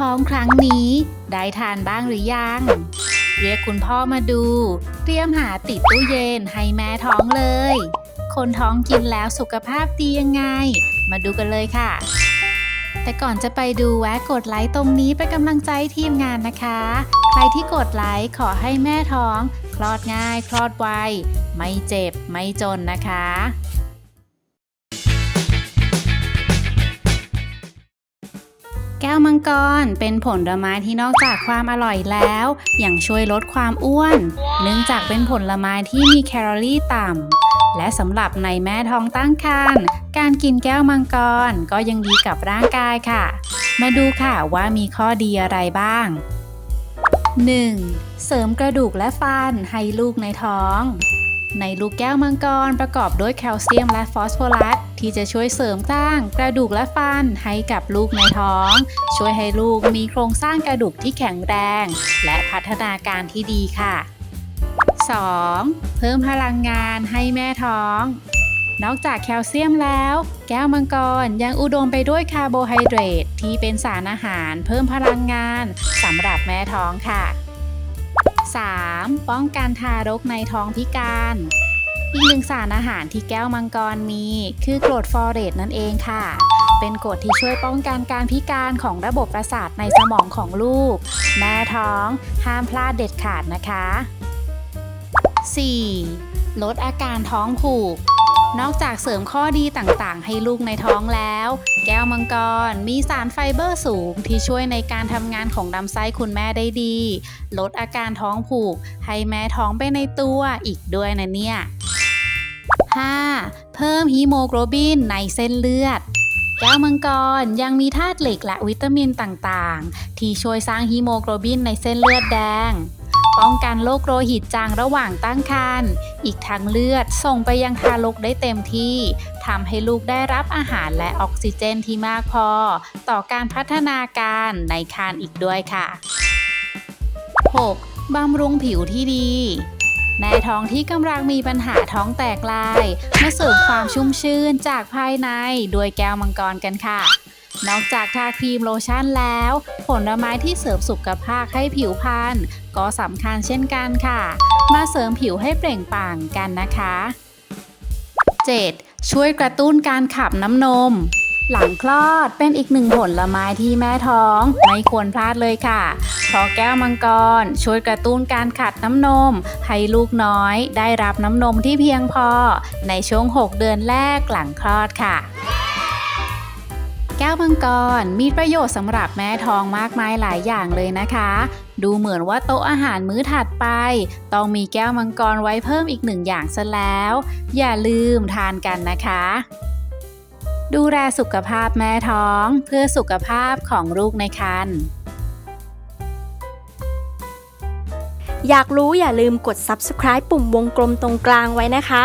ท้องครั้งนี้ ได้ทานบ้างหรือยัง เรียกคุณพ่อมาดู เตรียมหาติดตู้เย็นให้แม่ท้องเลย คนท้องกินแล้วสุขภาพดียังไง มาดูกันเลยค่ะ แต่ก่อนจะไปดูแวะกดไลค์ตรงนี้เป็นกำลังใจทีมงานนะคะ ใครที่กดไลค์ขอให้แม่ท้อง คลอดง่าย คลอดไว ไม่เจ็บไม่จนนะคะ แก้วมังกรเป็นผลไม้ที่นอกจากความอร่อยแล้วยังช่วยลดความอ้วน เนื่องจากเป็นผลไม้ที่มีแคลอรี่ต่ำ และสำหรับในแม่ท้องตั้งครรภ์การกินแก้วมังกรก็ยังดีกับร่างกายค่ะ มาดูค่ะว่ามีข้อดีอะไรบ้าง 1. เสริมกระดูกและฟันให้ลูกในท้อง ในลูกแก้วมังกรประกอบด้วยแคลเซียมและฟอสฟอรัสที่จะช่วยเสริมสร้างกระดูกและฟันให้กับลูกในท้อง ช่วยให้ลูกมีโครงสร้างกระดูกที่แข็งแรง และพัฒนาการที่ดีค่ะ 2. เพิ่มพลังงานให้แม่ท้อง นอกจากแคลเซียมแล้ว แก้วมังกรยังอุดมไปด้วยคาร์โบไฮเดรตที่เป็นสารอาหาร เพิ่มพลังงานสำหรับแม่ท้องค่ะ 3. ป้องกันทารกในท้องพิการ อีกหนึ่งสารอาหารที่แก้วมังกรมี คือกรดฟอเรตนั่นเองค่ะ เป็นกรดที่ช่วยป้องกันการพิการของระบบประสาทในสมองของลูก แม่ท้องห้ามพลาดเด็ดขาดนะคะ 4. ลดอาการท้องผูก นอกจากเสริมข้อดีต่างๆ ให้ลูกในท้องแล้ว แก้วมังกร มีสารไฟเบอร์สูงที่ช่วยในการทำงานของลำไส้คุณแม่ได้ดี ลดอาการท้องผูก ให้แม่ท้องไปในตัวอีกด้วยนะเนี่ย 5. เพิ่มฮีโมโกลบินในเส้นเลือดแก้วมังกรยังมีธาตุเหล็กและวิตามินต่างๆ ที่ช่วยสร้างฮีโมโกลบินในเส้นเลือดแดง ป้องกันโรคโลหิตจางระหว่างตั้งครรภ์อีกทั้งเลือดส่งไปยังทารกได้เต็มที่ทำให้ลูกได้รับอาหารและออกซิเจนที่มากพอ ต่อการพัฒนาการในครรภ์อีกด้วยค่ะ 6. บำรุงผิวที่ดีในท้องที่กำลังมีปัญหาท้องแตกลาย มาเสริมความชุ่มชื่นจากภายในโดยแก้วมังกรกันค่ะ นอกจากทาครีมโลชั่นแล้ว ผลไม้ที่เสริมสุขภาพให้ผิวพรรณก็สำคัญเช่นกันค่ะ มาเสริมผิวให้เปล่งปลั่งกันนะคะ 7. ช่วยกระตุ้นการขับน้ำนม หลังคลอดเป็นอีกหนึ่งผลไม้ที่แม่ท้อง ไม่ควรพลาดเลยค่ะ เพราะแก้วมังกร ช่วยกระตุ้นการขัดน้ำนม ให้ลูกน้อยได้รับน้ำนมที่เพียงพอ ในช่วง 6 เดือนแรกหลังคลอดค่ะ แก้วมังกร มีประโยชน์สำหรับแม่ท้องมากมายหลายอย่างเลยนะคะ ดูเหมือนว่าโต๊ะอาหารมื้อถัดไป ต้องมีแก้วมังกรไว้เพิ่มอีกหนึ่งอย่างซะแล้ว อย่าลืมทานกันนะคะ ดูแลสุขภาพแม่ท้องเพื่อสุขภาพของลูกในครรภ์อยากรู้อย่าลืมกด subscribe ปุ่มวงกลมตรงกลางไว้นะคะ